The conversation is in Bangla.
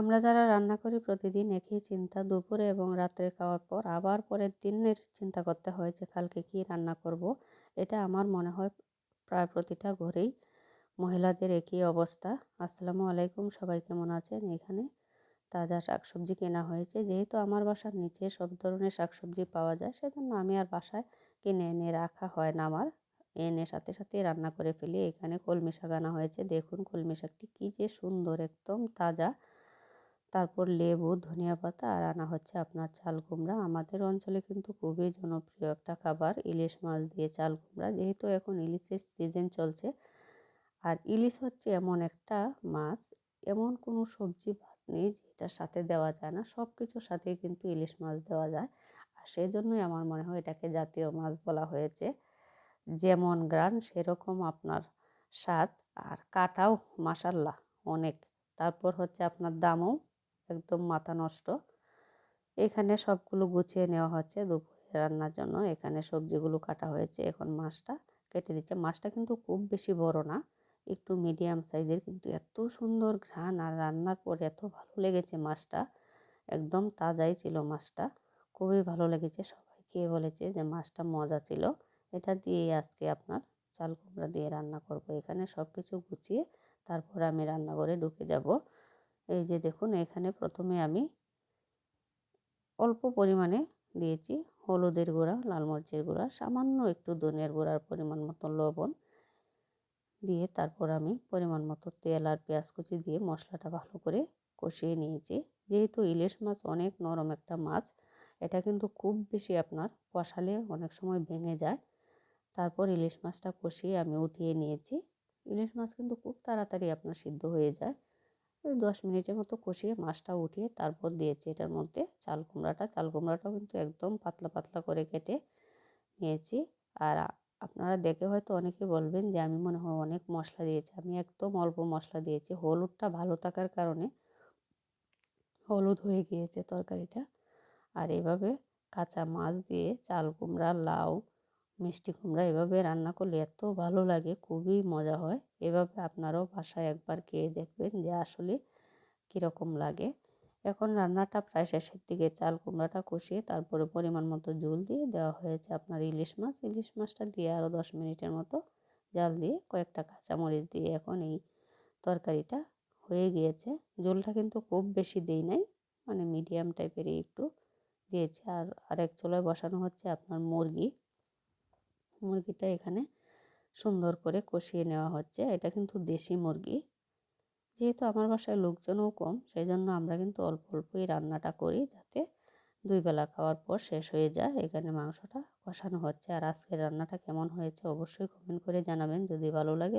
আমরা যারা রান্না করি প্রতিদিন একই চিন্তা দুপুরে এবং রাত্রে খাওয়ার পর আবার পরের দিনের চিন্তা করতে হয় যে কালকে কি রান্না করব। এটা আমার মনে হয় প্রায় প্রতিটা ঘরেই মহিলাদের একই অবস্থা। আসসালামু আলাইকুম, সবাই কেমন আছেন এখানে? তাজা শাকসবজি কেনা হয়েছে। যেহেতু আমার বাসার নিচে সব ধরনের শাকসবজি পাওয়া যায়, সেজন্য আমি আর বাসায় কিনে এনে রাখা হয় না আমার। এনে সাথে সাথে রান্না করে ফেলি। এখানে কলমি শাক আনা হয়েছে। দেখুন কলমি শাকটি কী যে সুন্দর, একদম তাজা। তারপর লেবু, ধনিয়া পাতা আর আনা হচ্ছে আপনার চাল কুমড়া। আমাদের অঞ্চলে কিন্তু খুবই জনপ্রিয় একটা খাবার, ইলিশ মাছ দিয়ে চাল কুমড়া। যেহেতু এখন ইলিশের সিজন চলছে, আর ইলিশ হচ্ছে এমন একটা মাছ, এমন কোনো সবজি ভাত নেই যেটার সাথে দেওয়া যায় না। সব কিছুর সাথেই কিন্তু ইলিশ মাছ দেওয়া যায়। আর সেই জন্যই আমার মনে হয় এটাকে জাতীয় মাছ বলা হয়েছে। যেমন গ্রান, সেরকম আপনার স্বাদ। আর কাটাও মাসাল্লাহ অনেক। তারপর হচ্ছে আপনার দামও। একদম মাথা নষ্ট। এখানে সবগুলো গুছিয়ে নেওয়া হচ্ছে দুপুরে রান্নার জন্য। এখানে সবজিগুলো কাটা হয়েছে এখন মাছটা কেটে দিচ্ছে। মাছটা কিন্তু খুব বেশি বড় না, একটু মিডিয়াম সাইজের কিন্তু এত সুন্দর ঘ্রাণ আর রান্নার পর এত ভালো লেগেছে মাছটা। একদম তাজাই ছিল মাছটা। খুবই ভালো লেগেছে, সবাই বলেছে যে মাছটা মজা ছিল। এটা দিয়ে আজকে আপনার চাল কুমড়া দিয়ে রান্না করব। এখানে সব কিছু গুছিয়ে তারপর আমি রান্নাঘরে ঢুকে যাব। এই যে দেখুন, এখানে প্রথমে আমি অল্প পরিমাণে দিয়েছি হলুদের গুঁড়া, লাল মরিচের গুঁড়া, সামান্য একটু ধনিয়ার গুঁড়ার পরিমাণ মতো লবণ দিয়ে তারপর আমি পরিমাণ মতো তেল আর পেঁয়াজ কুচি দিয়ে মশলাটা ভালো করে কষিয়ে নিয়েছি। যেহেতু ইলিশ মাছ অনেক নরম একটা মাছ, এটা কিন্তু খুব বেশি আপনার কষালে অনেক সময় ভেঙে যায়। তারপর ইলিশ মাছটা কষিয়ে আমি উঠিয়ে নিয়েছি। ইলিশ মাছ কিন্তু খুব তাড়াতাড়ি আপনার সিদ্ধ হয়ে যায়। দশ মিনিটের মতো কষিয়ে মাছটা উঠিয়ে তারপর দিয়েছি এটার মধ্যে চাল কুমড়াটা। চাল কুমড়াটাও কিন্তু একদম পাতলা পাতলা করে কেটে নিয়েছি। আর আপনারা দেখে হয়তো অনেকে বলবেন যে আমি মনে হয় অনেক মশলা দিয়েছি। আমি একদম অল্প মশলা দিয়েছি। হলুদটা ভালো থাকার কারণে হলুদ হয়ে গিয়েছে তরকারিটা। আর এভাবে কাঁচা মাছ দিয়ে চাল কুমড়া, লাউ মিষ্টি কুমড়া এভাবে রান্না করলে এত ভালো লাগে, খুবই মজা হয়। এভাবে আপনারাও বাসায় একবার খেয়ে দেখবেন যে আসলে কীরকম লাগে। এখন রান্নাটা প্রায় শেষের দিকে, চাল কুমড়াটা কষিয়ে তারপরে পরিমাণ মতো ঝোল দিয়ে দেওয়া হয়েছে আপনার ইলিশ মাছ। ইলিশ মাছটা দিয়ে আরও দশ মিনিটের মতো জাল দিয়ে কয়েকটা কাঁচামরিচ দিয়ে এখন এই তরকারিটা হয়ে গিয়েছে। ঝোলটা কিন্তু খুব বেশি দেই নাই মানে মিডিয়াম টাইপেরই একটু দিয়েছে। আর আরেক চুলায় বসানো হচ্ছে আপনার মুরগি। মুরগিটা এখানে সুন্দর করে কষিয়ে নেওয়া হচ্ছে। এটা কিন্তু দেশি মুরগি। যেহেতু আমার বাসায় লোকজনও কম সেই জন্য আমরা কিন্তু অল্প অল্পই রান্নাটা করি যাতে দুই বেলা খাওয়ার পর শেষ হয়ে যায়। এখানে মাংসটা কষানো হচ্ছে। আর আজকের রান্নাটা কেমন হয়েছে অবশ্যই কমেন্ট করে জানাবেন। যদি ভালো লাগে